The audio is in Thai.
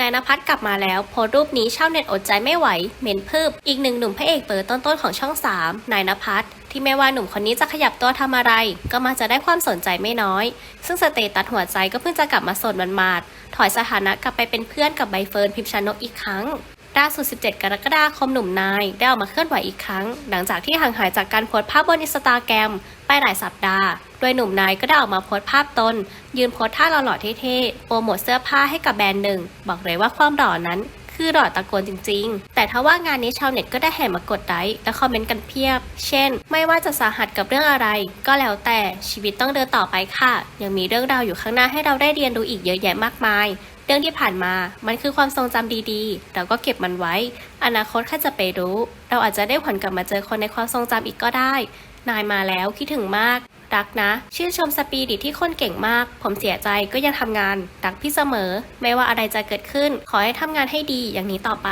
นายนภัสกลับมาแล้วโพสรูปนี้ชาวเน็ตอดใจไม่ไหวเหม็นพืบอีกหนึ่งหนุ่มพระเอกเบอร์ต้นๆของช่อง 3 นายนภัสที่ไม่ว่าหนุ่มคนนี้จะขยับตัวทำอะไร ก็มาจะได้ความสนใจไม่น้อย ซึ่งสเตตัสหัวใจก็เพิ่งจะกลับมาสดมันมาดถอยสถานะกลับไปเป็นเพื่อนกับใบเฟิร์นพิมชานกอีกครั้ง ล่าสุด 17 กรกฎาคมหนุ่มนาย ได้ออกมาเคลื่อนไหวอีกครั้ง หลังจากที่ห่างหายจากการโพสต์ภาพบนอินสตาแกรมไปหลายสัปดาห์ โดยหนุ่มนายก็ได้ออกมาโพสต์ภาพตน ยืนโพสท่าหล่อๆเท่ๆ โปรโมทเสื้อผ้าให้กับแบรนด์หนึ่ง บอกเลยว่าความหล่อนั้น คือหล่อตะโกนจริง ๆ แต่ถ้าว่างานนี้ชาวเน็ตก็ได้แห่มากดไลค์และคอมเมนต์กันเพียบ เช่น ไม่ว่าจะสาหัสกับเรื่องอะไร ก็แล้วแต่ชีวิตต้องเดินต่อไปค่ะ ยังมีเรื่องราวอยู่ข้างหน้าให้เราได้เรียนรู้อีกเยอะแยะมากมายเรื่องที่ผ่านมา มันคือความทรงจำดีๆ เราก็เก็บมันไว้ อนาคตข้าจะไปรู้ เราอาจจะได้ผลกลับมาเจอคนในความทรงจำอีกก็ได้ นายมาแล้วคิดถึงมาก รักนะ ชื่นชมสปีดิตที่คนเก่งมาก ผมเสียใจก็ยังทำงาน รักพี่เสมอ ไม่ว่าอะไรจะเกิดขึ้น ขอให้ทำงานให้ดีอย่างนี้ต่อไป